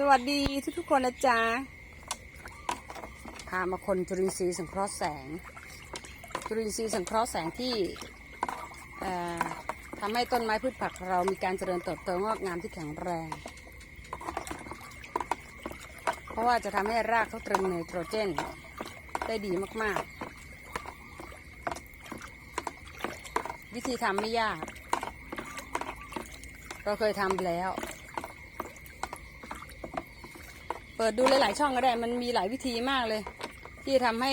สวัสดีทุกทุกๆคนนะจ๊ะ พามาคนจุลินทรีย์สังเคราะห์แสง จุลินทรีย์สังเคราะห์แสงที่ทำให้ต้นไม้พืชผักเรามีการเจริญเติบโตงอกงามที่แข็งแรง เพราะว่าจะทำให้รากเขาตรึงไนโตรเจน ได้ดีมากๆ วิธีทำไม่ยาก เราเคยทำแล้ว เปิดดูหลายๆช่องก็ได้ มันมีหลายวิธีมากเลย ที่ทำให้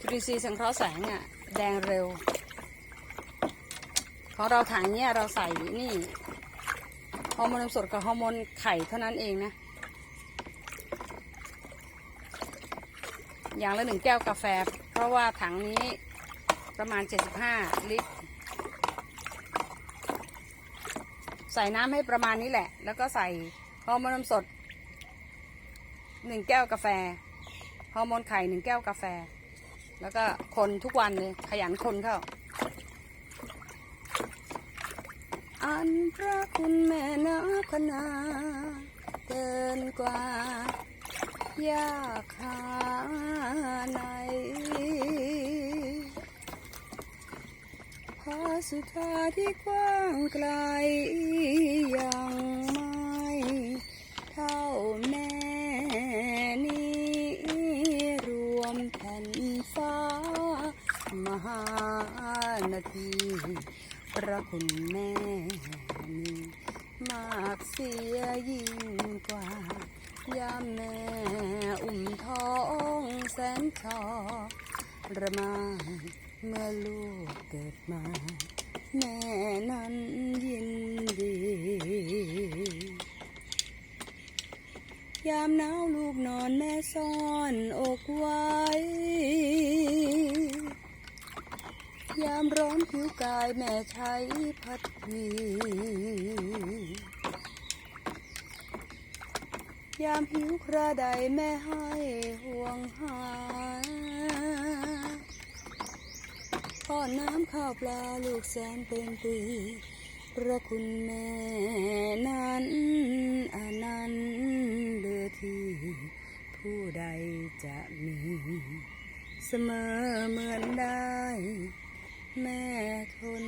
จุลินทรีย์สังเคราะห์แสงอะแดงเร็ว ของเราถังเนี้ยเราใส่นี่ฮอร์โมนสดกับฮอร์โมนไข่เท่านั้นเองนะ อย่างละหนึ่งแก้วกาแฟ เพราะว่าถังนี้ประมาณ 75 ลิตร ใส่น้ำให้ประมาณนี้แหละ แล้วก็ใส่ฮอร์โมนนมสดหนึ่งแก้วกาแฟฮอร์โมนไข่หนึ่งแก้วกาแฟ แล้วก็คนทุกวันเลย ขยันคนเข้า อันพระคุณแม่นับพนาเกินกว่ายากหา สุธาที่กว้างไกลยังไม่เท่าแม่นี้รวมแผ่นฟ้ามหานาทีพระคุณแม่นีมากเสียยิ่งกว่า ยามแม่อุ้มท้องแสนทรมาน เมื่อลูกเกิดมา แม่นั้นยินดี ยามหนาวลูกนอนแม่ซ่อนอกไว้ ยามร้อนผิวกายแม่ใช้พัดวียามหิวคราใดแม่ให้ห่วงหา ป้อนน้ำข้าวปลาลูกแสนเป็นปีพระคุณแม่นั้นอนันต์เหลือที่ผู้ใดจะมี เสมอเหมือนได้ แม่ทน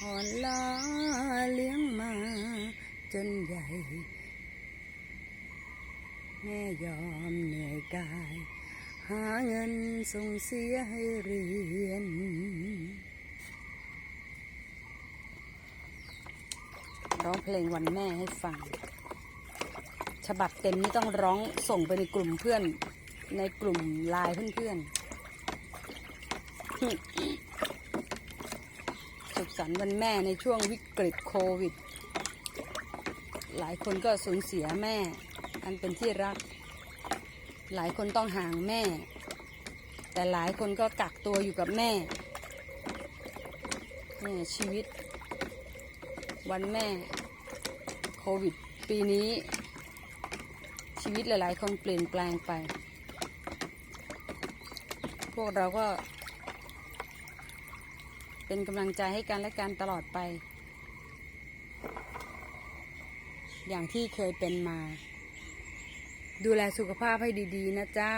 อ่อนล้าเลี้ยงมาจนใหญ่ แม่ยอมเหนื่อยกาย หาเงินส่งเสียให้เรียน ร้องเพลงวันแม่ให้ฟัง ฉบับเต็มนี้ต้องร้องส่งไปในกลุ่มเพื่อน ในกลุ่มไลน์เพื่อนๆ สุขสันต์วันแม่ในช่วงวิกฤตโควิด หลายคนก็สูญเสียแม่ อันเป็นที่รัก หลายคนต้องห่างแม่ แต่หลายคนก็กักตัวอยู่กับแม่นี่ชีวิต วันแม่โควิด ปีนี้ ชีวิตหลาย ๆ คนเปลี่ยนแปลงไป พวกเราก็ เป็นกำลังใจให้กันและกันตลอดไป อย่างที่เคยเป็นมา ดูแลสุขภาพให้ดี ๆ นะจ๊ะ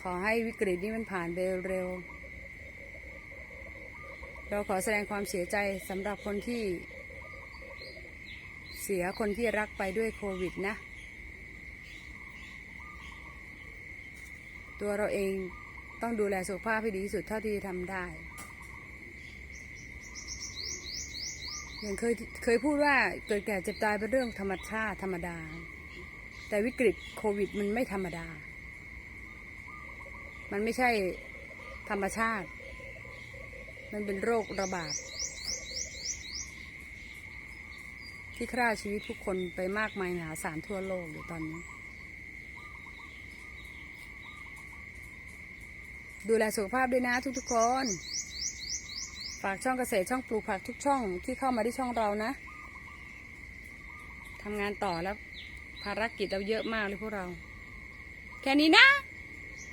ขอให้วิกฤตนี้มันผ่านไปเร็ว เราขอแสดงความเสียใจสำหรับคนที่ เสียคนที่รักไปด้วยโควิดนะ ตัวเราเองต้องดูแลสุขภาพให้ดีที่สุดเท่าที่ทำได้อย่างเคยเคยพูดว่าเกิดแก่เจ็บตายเป็นเรื่องธรรมชาติธรรมดา แต่วิกฤตโควิดมันไม่ธรรมดา มันไม่ใช่ธรรมชาติ มันเป็นโรคระบาด ที่ฆ่าชีวิตผู้คนไปมากมายมหาศาลทั่วโลกอยู่ตอนนี้ ดูแลสุขภาพด้วยนะทุกๆคน ฝากช่องเกษตรช่องปลูกผักทุกช่องที่เข้ามาที่ช่องเรานะทำงานต่อแล้วภารกิจเราเยอะมากเลยพวกเรา แค่นี้นะ